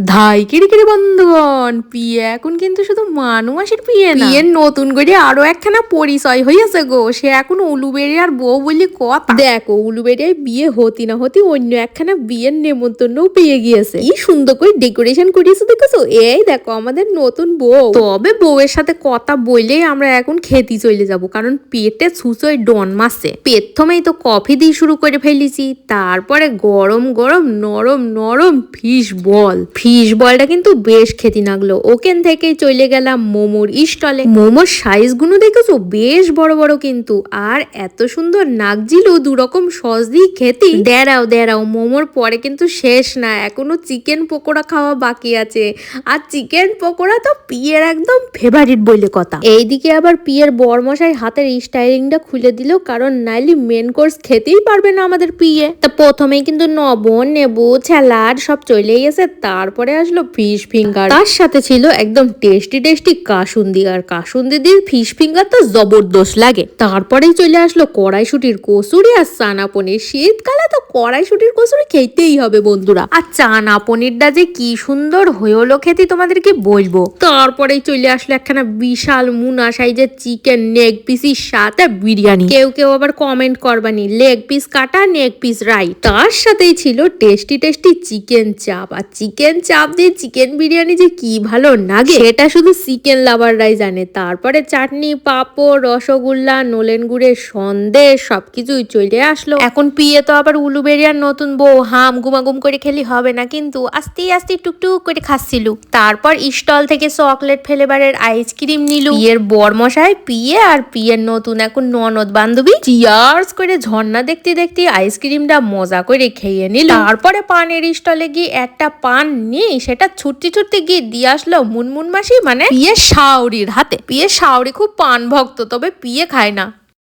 ধাই কিরি কিরি বন্ধুগণ পিয়ে এখন কিন্তু শুধু মানু মাসির পিয়ে না। পিয়ের নতুন করে আরও একখানা পরিচয় হইয়াছে গো সে এখন উলুবেড়িয়ার বউ বলি কথা। দেখো উলুবেড়িয়ায় বিয়ে হতি না হতি অন্য একখানা বিয়ের নেমন্তন্নও পেয়ে গিয়েছে। কি সুন্দর করে ডেকোরেশন করিয়েছে দেখেছ? এই দেখো আমাদের নতুন বউ। তবে বউয়ের সাথে কথা বললেই আমরা এখন খেতে চলে যাব কারণ পেটে ছুঁচোয় ডন মাসে। প্রথমেই তো কফি দিয়ে শুরু করে ফেলেছি তারপরে গরম গরম নরম নরম ফিশ বল। ফিশ বলটা কিন্তু বেশ খেতে লাগল ওখান থেকেই চলে গেলাম মোমোর স্টলে। মোমোর সাইজগুলো দেখেছ? বেশ বড় বড় কিন্তু। আর এত সুন্দর নাকজিলও দু রকম সস দিয়ে খেতে। দেড়াও দেড়াও, মোমোর পরে কিন্তু শেষ না। এখনও চিকেন পকোড়া খাওয়া বাকি আছে। আর চিকেন পকোড়া তো পিয়ের একদম ফেভারিট বলে কথা। এইদিকে আবার পিয়ের বরমশাই হাতের স্টাইলিংটা খুলে দিল, কারণ নাইলি মেন কোর্স খেতেই পারবে না আমাদের পিয়ে। তা প্রথমেই কিন্তু নবন নেবু স্যালাড সব চলেই এসে তারপরে আসলো ফিশ ফিঙ্গার তার সাথে ছিল একদম টেস্টি টেস্টি কাসুন্দি, আর কাসুন্দি দিয়ে ফিশ ফিঙ্গার তো জবরদস্ত লাগে। তারপরেই চলে আসলো কড়াইশুটির কচুরি আর চানা পনির। শীতকালে তো কড়াইশুটির কচুরি খেতেই হবে বন্ধুরা। আর চানা পনিরটা যে কি সুন্দর হয়ে হলো খেতে তোমাদেরকে বলব। তারপরেই চলে আসলো একখানা বিশাল মুনা সাইজের চিকেন নেগ পিসির সাথে বিরিয়ানি। কেউ কেউ আবার কমেন্ট করবানি লেগ পিস কাটা নেক পিস রাইট। তার সাথেই ছিল টেস্টি টেস্টি চিকেন চাপ আর চিকেন চাপ দিয়ে চিকেন বিরিয়ানি যে কি ভালো লাগে। সেটা শুধু চিকেন লাভাররাই জানে। তারপরে চাটনি, পাঁপড়, রসগোল্লা, নোলেন গুড়ের সন্দেশ, সবকিছুই চলে আসলো। এখন পিয়ে তো আবার উলুবেরিয়ার নতুন বউ, হাম গুমাগুম করে খেলি হবে না কিন্তু আস্তে আস্তে টুকটুক করে খাচ্ছিল তারপর স্টল থেকে চকলেট ফ্লেভারের আইসক্রিম নিল পিয়ের বরমশাই পিয়ে আর পিয়ের নতুন এখন ননদ বান্ধবী চিয়ার্স করে ঝর্ণা দেখতে দেখতে আইসক্রিমটা মজা করে খেয়ে নিল তারপরে পানের স্টলে গিয়ে একটা পান নিয়ে সেটা ছুটতে ছুটতে গিয়ে দিয়ে আসলো মুনমুন মাসি মানে পিয়ে শাওরির হাতে। পিয়ে শাওরি খুব পান ভক্ত তবে পিয়ে খায় না।